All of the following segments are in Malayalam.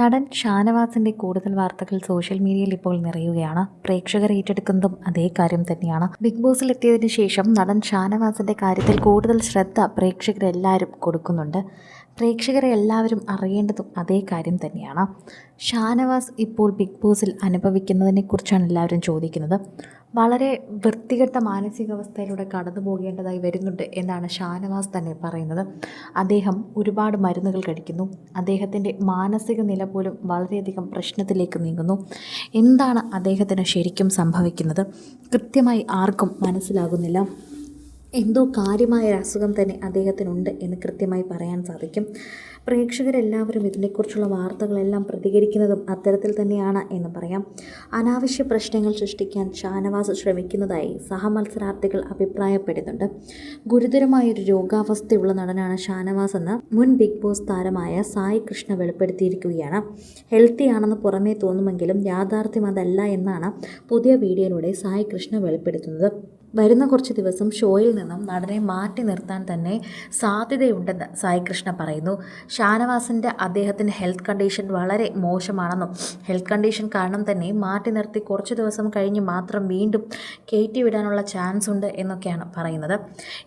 നടൻ ഷാനവാസിന്റെ കൂടുതൽ വാർത്തകൾ സോഷ്യൽ മീഡിയയിൽ ഇപ്പോൾ നിറയുകയാണ്. പ്രേക്ഷകർ ഏറ്റെടുക്കുന്നതും അതേ കാര്യം തന്നെയാണ്. ബിഗ് ബോസിൽ എത്തിയതിനു ശേഷം നടൻ ഷാനവാസിന്റെ കാര്യത്തിൽ കൂടുതൽ ശ്രദ്ധ പ്രേക്ഷകരെല്ലാവരും കൊടുക്കുന്നുണ്ട്. പ്രേക്ഷകരെ എല്ലാവരും അറിയേണ്ടതും അതേ കാര്യം തന്നെയാണ്. ഷാനവാസ് ഇപ്പോൾ ബിഗ് ബോസിൽ അനുഭവിക്കുന്നതിനെക്കുറിച്ചാണ് എല്ലാവരും ചോദിക്കുന്നത്. വളരെ വൃത്തികെട്ട മാനസികാവസ്ഥയിലൂടെ കടന്നു പോകേണ്ടതായി വരുന്നുണ്ട് എന്നാണ് ഷാനവാസ് തന്നെ പറയുന്നത്. അദ്ദേഹം ഒരുപാട് മരുന്നുകൾ കഴിക്കുന്നു. അദ്ദേഹത്തിന്റെ മാനസിക നില പോലും വളരെയധികം പ്രശ്നത്തിലേക്ക് നീങ്ങുന്നു. എന്താണ് അദ്ദേഹത്തിന് ശരിക്കും സംഭവിക്കുന്നത്? കൃത്യമായി ആർക്കും മനസ്സിലാകുന്നില്ല. എന്തോ കാര്യമായ ഒരു അസുഖം തന്നെ അദ്ദേഹത്തിനുണ്ട് എന്ന് കൃത്യമായി പറയാൻ സാധിക്കും. പ്രേക്ഷകരെല്ലാവരും ഇതിനെക്കുറിച്ചുള്ള വാർത്തകളെല്ലാം പ്രതികരിക്കുന്നതും അത്തരത്തിൽ തന്നെയാണ് എന്ന് പറയാം. അനാവശ്യ പ്രശ്നങ്ങൾ സൃഷ്ടിക്കാൻ ഷാനവാസ് ശ്രമിക്കുന്നതായി സഹമത്സരാർത്ഥികൾ അഭിപ്രായപ്പെടുന്നുണ്ട്. ഗുരുതരമായൊരു രോഗാവസ്ഥയുള്ള നടനാണ് ഷാനവാസ് എന്ന് മുൻ ബിഗ് ബോസ് താരമായ സായി കൃഷ്ണ വെളിപ്പെടുത്തിയിരിക്കുകയാണ്. ഹെൽത്തി ആണെന്ന് പുറമേ തോന്നുമെങ്കിലും യാഥാർത്ഥ്യം അതല്ല എന്നാണ് പുതിയ വീഡിയോയിലൂടെ സായി കൃഷ്ണ വെളിപ്പെടുത്തുന്നത്. വരുന്ന കുറച്ച് ദിവസം ഷോയിൽ നിന്നും നടനെ മാറ്റി നിർത്താൻ തന്നെ സാധ്യതയുണ്ടെന്ന് സായി കൃഷ്ണ പറയുന്നു. ഷാനവാസിന്റെ അദ്ദേഹത്തിന്റെ ഹെൽത്ത് കണ്ടീഷൻ വളരെ മോശമാണെന്നും ഹെൽത്ത് കണ്ടീഷൻ കാരണം തന്നെ മാറ്റി നിർത്തി കുറച്ച് ദിവസം കഴിഞ്ഞ് മാത്രം വീണ്ടും കയറ്റി വിടാനുള്ള ചാൻസ് ഉണ്ട് എന്നൊക്കെയാണ് പറയുന്നത്.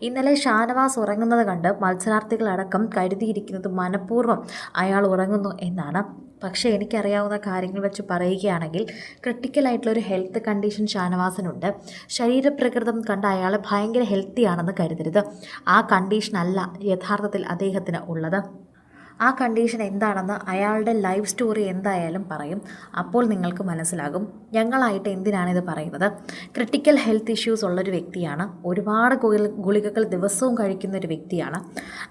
ഇന്നലെ ഷാനവാസ് ഉറങ്ങുന്നത് കണ്ട് മത്സരാർത്ഥികളടക്കം കരുതിയിരിക്കുന്നത് മനഃപൂർവം അയാൾ ഉറങ്ങുന്നു എന്നാണ്. പക്ഷേ എനിക്കറിയാവുന്ന കാര്യങ്ങൾ വെച്ച് പറയുകയാണെങ്കിൽ ക്രിട്ടിക്കലായിട്ടുള്ളൊരു ഹെൽത്ത് കണ്ടീഷൻ ഷാനവാസനുണ്ട്. ശരീരപ്രകൃതം കണ്ട അയാൾ ഭയങ്കര ഹെൽത്തി ആണെന്ന് കരുതരുത്. ആ കണ്ടീഷനല്ല യഥാർത്ഥത്തിൽ അദ്ദേഹത്തിന് ഉള്ളത്. ആ കണ്ടീഷൻ എന്താണെന്ന് അയാളുടെ ലൈഫ് സ്റ്റോറി എന്തായാലും പറയും. അപ്പോൾ നിങ്ങൾക്ക് മനസ്സിലാകും ഞങ്ങളായിട്ട് എന്തിനാണിത് പറയുന്നത്. ക്രിട്ടിക്കൽ ഹെൽത്ത് ഇഷ്യൂസ് ഉള്ളൊരു വ്യക്തിയാണ്. ഒരുപാട് ഗുളികകൾ ദിവസവും കഴിക്കുന്ന ഒരു വ്യക്തിയാണ്.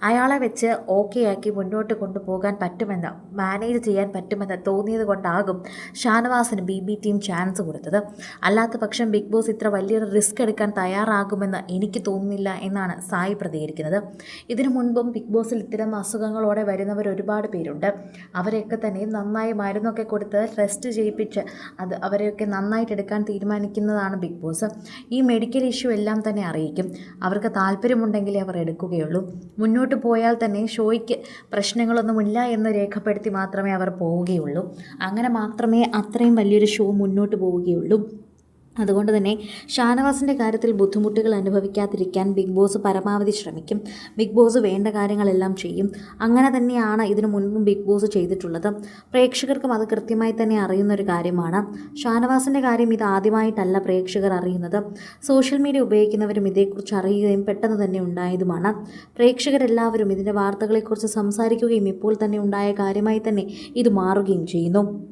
അയാളെ വെച്ച് ഓക്കെ ആക്കി മുന്നോട്ട് കൊണ്ടുപോകാൻ പറ്റുമെന്ന് മാനേജ് ചെയ്യാൻ പറ്റുമെന്ന് തോന്നിയത് കൊണ്ടാകും ഷാനവാസിന് ബി ബി ടീം ചാൻസ് കൊടുത്തത്. അല്ലാത്ത പക്ഷം ബിഗ് ബോസ് ഇത്ര വലിയൊരു റിസ്ക് എടുക്കാൻ തയ്യാറാകുമെന്ന് എനിക്ക് തോന്നുന്നില്ല എന്നാണ് സായി പ്രതികരിക്കുന്നത്. ഇതിനു മുൻപും ബിഗ് ബോസിൽ ഇത്തരം അസുഖങ്ങളോടെ വരുന്നവർ ഒരുപാട് പേരുണ്ട്. അവരെയൊക്കെ തന്നെ നന്നായി മരുന്നൊക്കെ കൊടുത്ത് റെസ്റ്റ് ചെയ്യിപ്പിച്ച് അത് അവരെയൊക്കെ നന്നായിട്ട് എടുക്കാൻ തീരുമാനിക്കുന്നതാണ് ബിഗ് ബോസ് ഈ മെഡിക്കൽ ഇഷ്യൂ എല്ലാം തന്നെ അറിയിക്കും. അവർക്ക് താല്പര്യമുണ്ടെങ്കിലേ അവർ എടുക്കുകയുള്ളൂ. മുന്നോട്ട് പോയാൽ തന്നെ ഷോയ്ക്ക് പ്രശ്നങ്ങളൊന്നുമില്ല എന്ന് രേഖപ്പെടുത്തി മാത്രമേ അവർ പോവുകയുള്ളൂ. അങ്ങനെ മാത്രമേ അത്രയും വലിയൊരു ഷോ മുന്നോട്ട് പോവുകയുള്ളൂ. അതുകൊണ്ട് തന്നെ ഷാനവാസിന്റെ കാര്യത്തിൽ ബുദ്ധിമുട്ടുകൾ അനുഭവിക്കാതിരിക്കാൻ ബിഗ് ബോസ് പരമാവധി ശ്രമിക്കും. ബിഗ് ബോസ് വേണ്ട കാര്യങ്ങളെല്ലാം ചെയ്യും. അങ്ങനെ തന്നെയാണ് ഇതിനു മുൻപും ബിഗ് ബോസ് ചെയ്തിട്ടുള്ളത്. പ്രേക്ഷകർക്കും അത് കൃത്യമായി തന്നെ അറിയുന്ന ഒരു കാര്യമാണ്. ഷാനവാസിന്റെ കാര്യം ഇത് ആദ്യമായിട്ടല്ല പ്രേക്ഷകർ അറിയുന്നത്. സോഷ്യൽ മീഡിയ ഉപയോഗിക്കുന്നവരും ഇതേക്കുറിച്ച് അറിയുകയും പെട്ടെന്ന് തന്നെ ഉണ്ടായതുമാണ്. പ്രേക്ഷകരെല്ലാവരും ഇതിന്റെ വാർത്തകളെക്കുറിച്ച് സംസാരിക്കുകയും ഇപ്പോൾ തന്നെ ഉണ്ടായ കാര്യമായി തന്നെ ഇത് മാറുകയും ചെയ്യുന്നു.